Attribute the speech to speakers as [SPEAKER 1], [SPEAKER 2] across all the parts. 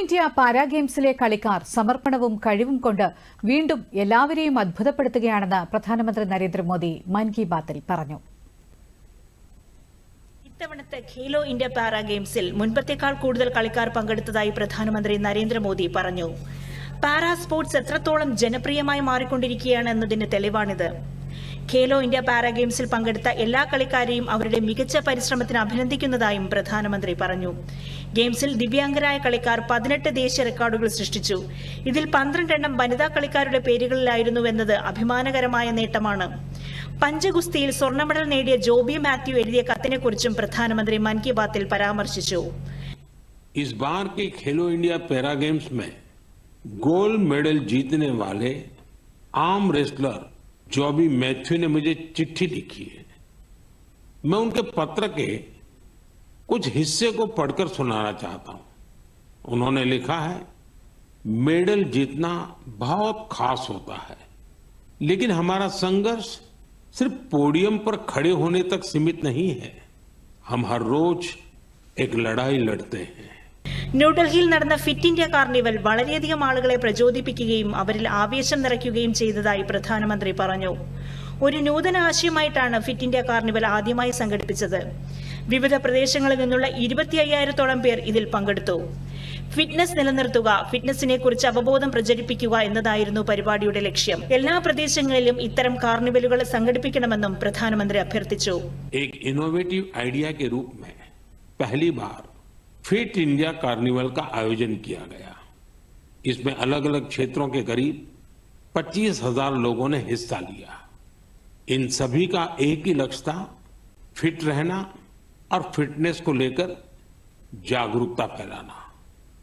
[SPEAKER 1] India para ഗെയിംസിലെ കളിക്കാർ സമർപ്പണവും കഴിവും കൊണ്ട് വീണ്ടും എല്ലാവരെയും അത്ഭുതപ്പെടുത്തുകയാണെന്ന് പ്രധാനമന്ത്രി നരേന്ദ്രമോദി മൻ കി ബാത്തിൽ പറഞ്ഞു.
[SPEAKER 2] ഇത്തവണത്തെ ഖേലോ ഇന്ത്യ പാരാ ഗെയിംസിൽ മുൻപത്തേക്കാൾ കൂടുതൽ കളിക്കാർ പങ്കെടുത്തതായി പ്രധാനമന്ത്രി നരേന്ദ്രമോദി പറഞ്ഞു. പാരാ സ്പോർട്സ് എത്രത്തോളം ജനപ്രിയമായി മാറിക്കൊണ്ടിരിക്കുകയാണ് എന്നതിന് തെളിവാണിത്. ഖേലോ ഇന്ത്യ പാരാ ഗെയിംസിൽ പങ്കെടുത്ത എല്ലാ കളിക്കാരെയും അവരുടെ മികച്ച പരിശ്രമത്തിന് അഭിനന്ദിക്കുന്നതായും പ്രധാനമന്ത്രി പറഞ്ഞു ഗെയിംസിൽ ദിവ്യാംഗരായ കളിക്കാർ പതിനെട്ട് ദേശീയ റെക്കോർഡുകൾ സൃഷ്ടിച്ചു ഇതിൽ പന്ത്രണ്ടെണ്ണം വനിതാ കളിക്കാരുടെ പേരുകളിലായിരുന്നുവെന്നത് അഭിമാനകരമായ നേട്ടമാണ് പഞ്ചഗുസ്തിയിൽ സ്വർണ്ണ മെഡൽ നേടിയ ജോബി മാത്യു എഴുതിയ കത്തിനെക്കുറിച്ചും പ്രധാനമന്ത്രി മൻ കി ബാത്തിൽ പരാമർശിച്ചു
[SPEAKER 3] इस बार के खेलो इंडिया पैरा गेम्स में गोल्ड मेडल जीतने वाले आर्म रेसलर जॉबी मैथ्यू ने मुझे चिट्ठी लिखी है। मैं उनके पत्र के कुछ हिस्से को पढ़कर सुनाना चाहता हूँ। उन्होंने लिखा है, मेडल जीतना बहुत खास होता है, लेकिन हमारा संघर्ष सिर्फ़ पोडियम पर खड़े होने तक सीमित नहीं है। हम हर रोज एक लड़ाई लड़ते हैं।
[SPEAKER 2] ന്യൂഡൽഹിയിൽ നടന്ന ഫിറ്റ് ഇന്ത്യ കാർണിവൽ വളരെയധികം ആളുകളെ പ്രചോദിപ്പിക്കുകയും അവരിൽ ആവേശം നിറയ്ക്കുകയും ചെയ്തതായി പ്രധാനമന്ത്രി പറഞ്ഞു. ഒരു നൂതന ആശയമായിട്ടാണ് ഫിറ്റ് ഇന്ത്യ കാർണിവൽ ആദ്യമായി സംഘടിപ്പിച്ചത്. വിവിധ പ്രദേശങ്ങളിൽ നിന്നുള്ള ഇരുപത്തി അയ്യായിരത്തോളം പേർ ഇതിൽ പങ്കെടുത്തു. ഫിറ്റ്നസ് നിലനിർത്തുക ഫിറ്റ്നസിനെ കുറിച്ച് അവബോധം പ്രചരിപ്പിക്കുക എന്നതായിരുന്നു പരിപാടിയുടെ ലക്ഷ്യം. എല്ലാ പ്രദേശങ്ങളിലും ഇത്തരം കാർണിവലുകൾ സംഘടിപ്പിക്കണമെന്നും പ്രധാനമന്ത്രി അഭ്യർത്ഥിച്ചു.
[SPEAKER 3] फिट इंडिया कार्निवल का आयोजन किया गया। इसमें अलग अलग क्षेत्रों के करीब पच्चीस हज़ार लोगों ने हिस्सा लिया। इन सभी का एक ही लक्ष्य था, फिट रहना और फिटनेस को लेकर जागरूकता फैलाना।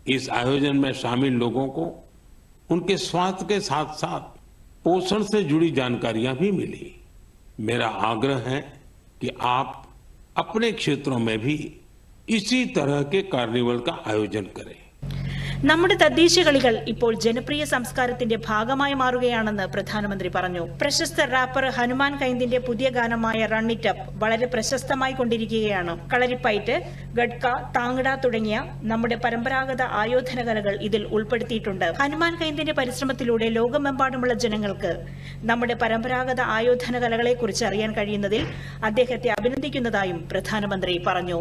[SPEAKER 3] इस आयोजन में शामिल लोगों को उनके स्वास्थ्य के साथ साथ पोषण से जुड़ी जानकारियाँ भी मिली। मेरा आग्रह है कि आप अपने क्षेत्रों में भी इसी तरह के कार्निवल का आयोजन करें
[SPEAKER 2] നമ്മുടെ തദ്ദേശീയ കളികൾ ഇപ്പോൾ ജനപ്രിയ സംസ്കാരത്തിന്റെ ഭാഗമായി മാറുകയാണെന്ന് പ്രധാനമന്ത്രി പറഞ്ഞു പ്രശസ്ത റാപ്പർ ഹനുമാൻ കൈന്തിന്റെ പുതിയ ഗാനമായ റൺ ഇറ്റ് അപ്പ് വളരെ പ്രശസ്തമായി കൊണ്ടിരിക്കുകയാണ് കളരിപ്പയറ്റ് ഗഡ്ക താങ്ങട തുടങ്ങിയ നമ്മുടെ പരമ്പരാഗത ആയോധന കലകൾ ഇതിൽ ഉൾപ്പെടുത്തിയിട്ടുണ്ട് ഹനുമാൻ കൈന്തിന്റെ പരിശ്രമത്തിലൂടെ ലോകമെമ്പാടുമുള്ള ജനങ്ങൾക്ക് നമ്മുടെ പരമ്പരാഗത ആയോധന കലകളെക്കുറിച്ച് അറിയാൻ കഴിയുന്നതിൽ അദ്ദേഹത്തെ അഭിനന്ദിക്കുന്നതായും പ്രധാനമന്ത്രി പറഞ്ഞു